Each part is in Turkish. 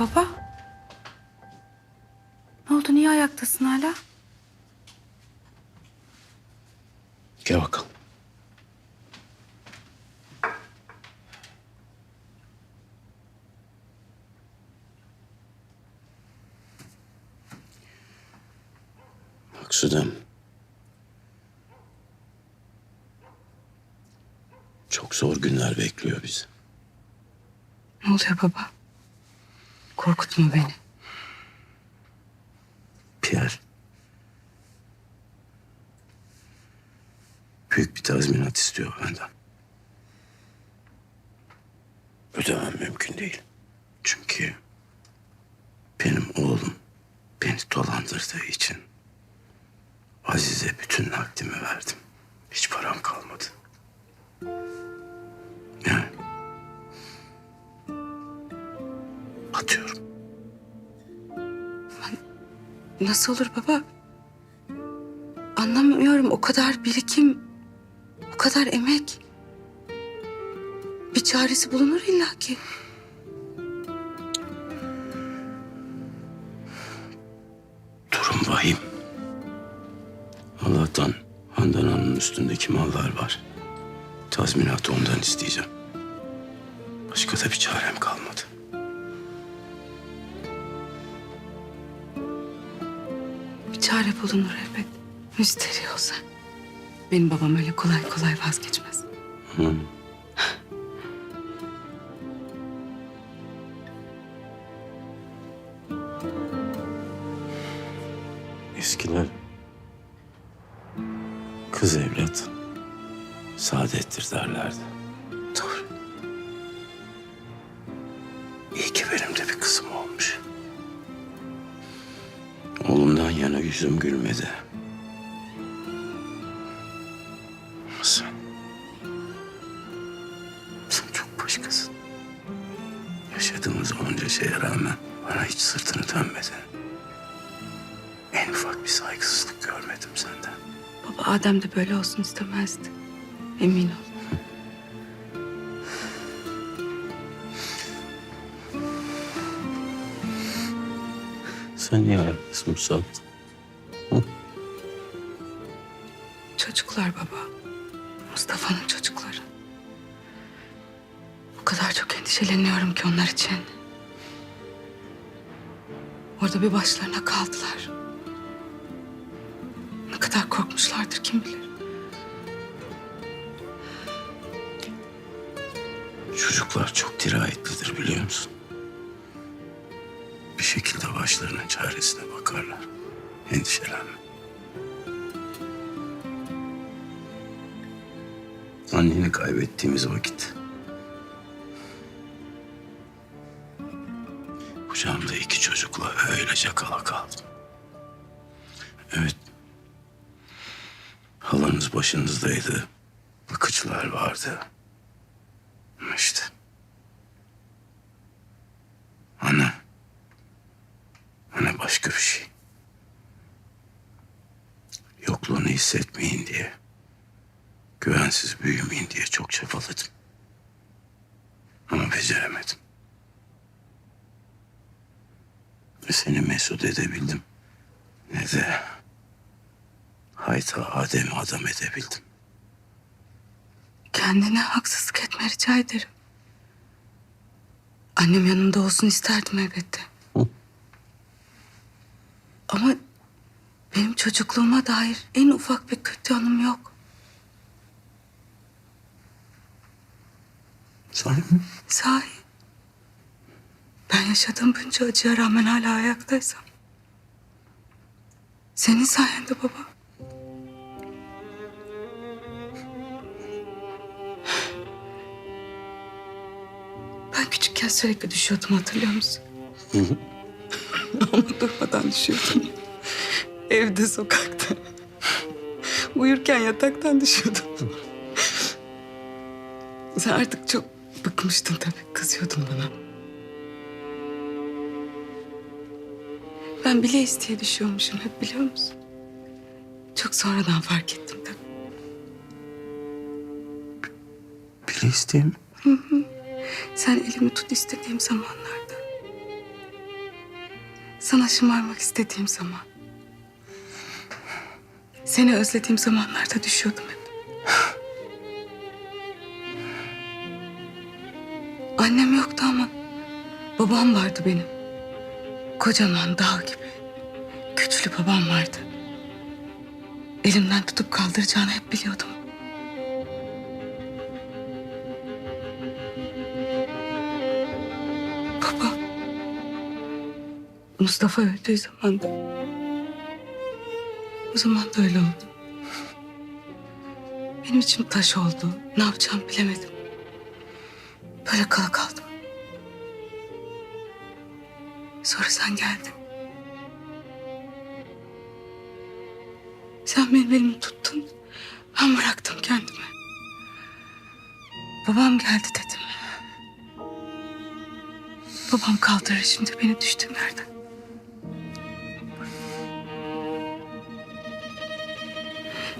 baba? Ne oldu? Niye ayaktasın hala? Gel bakalım. Maksudem. Çok zor günler bekliyor bizi. Ne oluyor baba? Korkutma beni. Pierre. Büyük bir tazminat istiyor benden. Ödemem mümkün değil. Atıyorum. Nasıl olur baba? Anlamıyorum. O kadar birikim, o kadar emek. Bir çaresi bulunur illaki. Durum vahim. Allah'tan Handan Hanım'ın üstündeki mallar var. Tazminatı ondan isteyeceğim. Başka da bir çarem kalmadı. Çare bulunur elbet. Müsterih olsa. Benim babam öyle kolay kolay vazgeçmez. Hı. Eskiler kız evlat saadettir derlerdi. Doğru. İyi ki benim de bir kızım olmuş. Yana yüzüm gülmedi. Ama sen... Sen çok başkasın. Yaşadığımız onca şeye rağmen bana hiç sırtını dönmedin. En ufak bir saygısızlık görmedim senden. Baba Adem de böyle olsun istemezdi. Emin ol. Sen niye ayaktasın bu Çocuklar baba. Mustafa'nın çocukları. O kadar çok endişeleniyorum ki onlar için. Orada bir başlarına kaldılar. Ne kadar korkmuşlardır kim bilir. Çocuklar çok dirayetlidir biliyor musun? Bir şekilde başlarının çaresine bakarlar. Endişelenme. Anneni kaybettiğimiz vakit... Kucağımda iki çocukla öylece kala kaldım. Evet. Halanız başınızdaydı. Bakıcılar vardı. İşte. Anne. Anne başka bir şey. Yokluğunu hissetmeyin diye. Güvensiz büyümeyin diye çok çabaladım. Ama beceremedim. Ve seni mesut edebildim. Ne de hayta Adem'i adam edebildim. Kendine haksızlık etme rica ederim. Annem yanında olsun isterdim elbette. Hı. Ama benim çocukluğuma dair en ufak bir kötü anım yok. Sahi mi? Sahi. Ben yaşadığım bunca acıya rağmen hala ayaktaysam. Senin sayende baba. Ben küçükken sürekli düşüyordum hatırlıyor musun? Ama durmadan düşüyordum. Evde, sokakta. Uyurken yataktan düşüyordum. Sen artık çok bıkmıştın tabii. Kızıyordun bana. Ben bile isteye düşüyormuşum hep biliyor musun? Çok sonradan fark ettim tabii. Bile isteyeyim. Sen elimi tut istediğim zamanlarda. Sana şımarmak istediğim zaman. Seni özlediğim zamanlarda düşüyordum hep. Annem yoktu ama babam vardı benim. Kocaman dağ gibi. Güçlü babam vardı. Elimden tutup kaldıracağını hep biliyordum. Baba. Mustafa öldüğü zaman da... O zaman da öyle oldu. Benim içim taş oldu. Ne yapacağımı bilemedim. Böyle kala kaldım. Sonra sen geldin. Sen benim elimi tuttun. Ben bıraktım kendimi. Babam geldi dedim. Babam kaldırır şimdi beni düştüğüm yerden.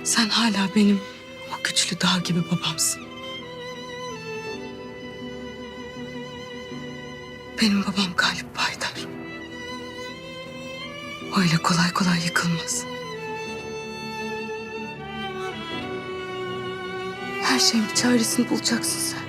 Sen hala benim o güçlü dağ gibi babamsın. Benim babam Galip Baydar. Öyle kolay kolay yıkılmaz. Her şeyin bir çaresini bulacaksın sen.